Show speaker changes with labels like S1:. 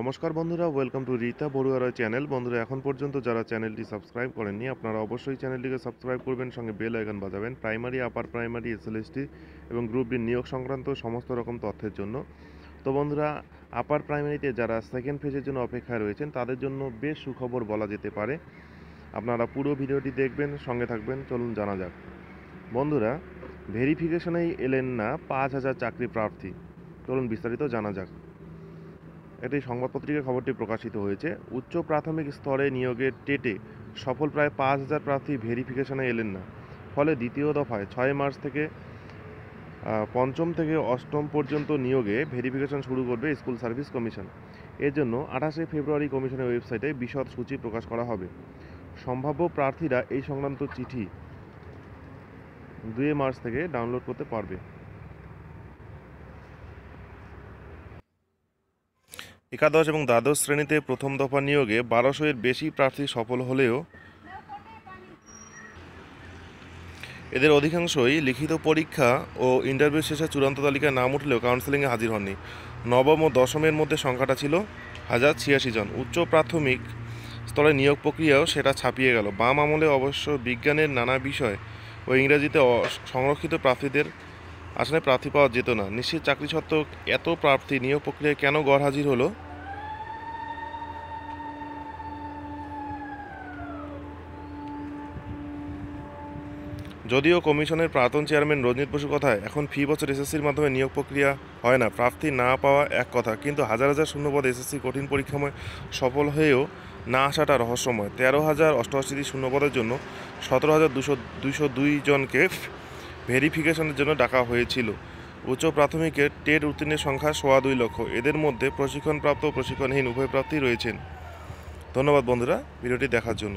S1: নমস্কার বন্ধুরা welcome to Rita বড়ুয়ারা চ্যানেল বন্ধুরা, এখন পর্যন্ত যারা চ্যানেলটি সাবস্ক্রাইব করেননি, আপনারা অবশ্যই চ্যানেলটিকে সাবস্ক্রাইব করবেন, সঙ্গে বেল আইকন বাজাবেন প্রাইমারি আপার প্রাইমারি এসএলএসটি এবং গ্রুপ ডি নিয়োগ সংক্রান্ত সমস্ত রকম তথ্যের জন্য। তো বন্ধুরা আপার প্রাইমারিতে যারা সেকেন্ড ফেজের জন্য অপেক্ষায় রয়েছেন, তাদের জন্য বেশ সুখবর বলা যেতে পারে। আপনারা পুরো ভিডিওটি দেখবেন, সঙ্গে থাকবেন, চলুন জানা যাক। বন্ধুরা ভেরিফিকেশনেই এলেন না, পাঁচ হাজার চাকরি প্রার্থী। চলুন বিস্তারিত জানা যাক। একটি সংবাদপত্রিকায় খবরটি প্রকাশিত হয়েছে। উচ্চ প্রাথমিক স্তরে নিয়োগের টেটে সফল প্রায় পাঁচ হাজার প্রার্থী ভেরিফিকেশনে এলেন না। ফলে দ্বিতীয় দফায় ছয় মার্চ থেকে পঞ্চম থেকে অষ্টম পর্যন্ত নিয়োগে ভেরিফিকেশন শুরু করবে স্কুল সার্ভিস কমিশন। এর জন্য আঠাশে ফেব্রুয়ারি কমিশনের ওয়েবসাইটে বিশদ সূচি প্রকাশ করা হবে। সম্ভাব্য প্রার্থীরা এই সংক্রান্ত চিঠি দুই মার্চ থেকে ডাউনলোড করতে পারবে। একাদশ এবং দ্বাদশ শ্রেণীতে প্রথম দফা নিয়োগে বারোশো এর বেশি প্রার্থী সফল হলেও এদের অধিকাংশই লিখিত পরীক্ষা ও ইন্টারভিউ শেষে চূড়ান্ত তালিকায় নাম উঠলেও কাউন্সেলিংয়ে হাজির হননি। নবম ও দশমের মধ্যে সংখ্যাটা ছিল হাজার ছিয়াশি জন। উচ্চ প্রাথমিক স্তরে নিয়োগ প্রক্রিয়াও সেটা ছাপিয়ে গেল। বাম আমলে অবশ্য বিজ্ঞানের নানা বিষয় ও ইংরেজিতে সংরক্ষিত প্রার্থীদের আসলে প্রার্থী পাওয়া যেত না। নিশ্চিত চাকরি সত্ত্বেও এত প্রার্থী নিয়োগ প্রক্রিয়ায় কেন গড় হাজির হলো? যদিও কমিশনের প্রাক্তন চেয়ারম্যান রঞ্জিত বসু কথায় এখন ফি বছর এসএসসির মাধ্যমে নিয়োগ প্রক্রিয়া হয় না, প্রার্থী না পাওয়া এক কথা। কিন্তু হাজার হাজার শূন্যপদ এসএসসি কঠিন পরীক্ষাময় সফল হয়েও না আসাটা রহস্যময়। তেরো হাজার অষ্টআশিটি শূন্যপদের জন্য সতেরো হাজার দুশো দুইশো দুই জনকে ভেরিফিকেশনের জন্য ডাকা হয়েছিল। উচ্চ প্রাথমিকের টেট উত্তীর্ণের সংখ্যা সোয়া দুই লক্ষ। এদের মধ্যে প্রশিক্ষণপ্রাপ্ত ও প্রশিক্ষণহীন উভয় প্রার্থী রয়েছেন। ধন্যবাদ বন্ধুরা, ভিডিওটি দেখার জন্য।